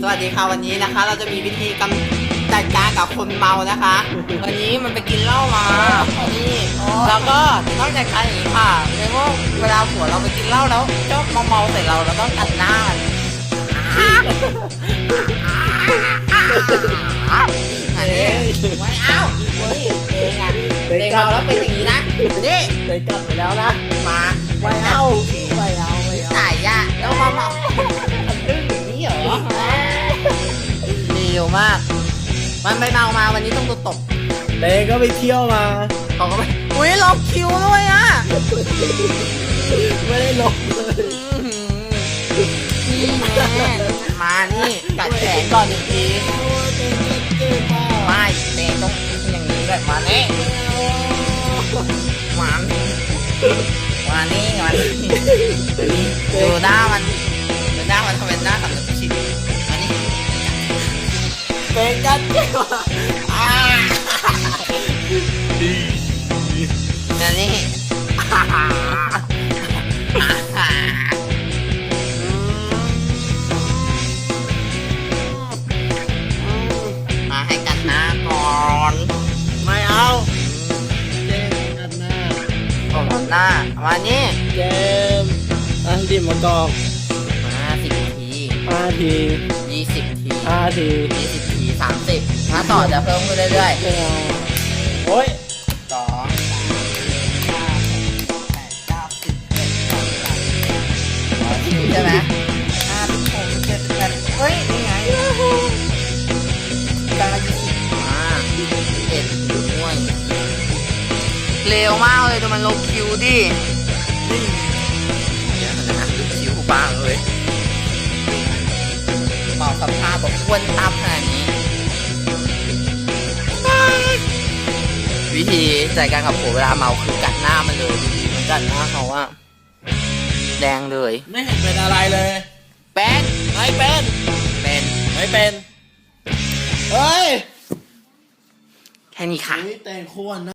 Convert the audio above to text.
สวัสดีค่ะวันนี้นะคะ เราจะมีวิธีกำจัดการกับคนเมานะคะ วันนี้มันไปกินเหล้ามานี่แล้วก็ต้องจัดการอย่างนี้ค่ะในเมื่อเวลาผัวเราไปกินเหล้าแล้วชอบเมาๆใส่เราเราต้องตัดหน้ามันอันนี้ไว้เอ้าเฮ้ยเองอะเองเมาแล้วเป็นอย่างนี้นะนี่เคยกลับไปแล้วนะมาไม่เอาไม่เอา มาก มันไปเมามาวันนี้ต้องโดนตบเตก็ไปเที่ยวมาเขาก็ไปอุ้ยล็อกคิวด้วยอะไม่ได้ลงเลยนี่แน่มานี่กัดแขนก่อนอีกทีไม่เตะต้องอย่างนี้แบบมานี่หวานมานี่มานี่มานี่ดูหน้ามัน เตกันเที่ยวอ่ามานี่มาให้กันหน้าก่อน ไม่เอาเจมกันหน้าผมหน้ามานี่เจมอะดิมมากอกมาสิบทีห้าทียี่สิบทีห้าทียี่สิบที สามสิบถ้าต่อจะเพิ่มขึ้นเรื่อยไม่เอาโอ้ยๆสองสามสี่ห้าหกแปดเก้าสิบเอ็ดสองสามร้อยทีใช่ไหมห้าสิบหกสิบเจ็ดสิบแปดเฮ้ยนี่ไงเก้ายี่สิบอ่าสิบเอ็ดด้วยเร็วมากเลยดูมันลบคิวดินี่เดี๋ยวมันจะหาดูคิวบ้างเลยเมาสภาพแบบอ้วนตับขนาดนี้ วิธีจัดการกับผัวเวลาเมาคือกัดหน้ามันเลยดีๆมันกัดหน้าเขาอะแดงเลย ไม่เห็นเป็นอะไรเลย เป็นไม่เป็นเป็นไม่เป็นเฮ้ย แค่นี้ค่ะ นี่แต่งควรนะ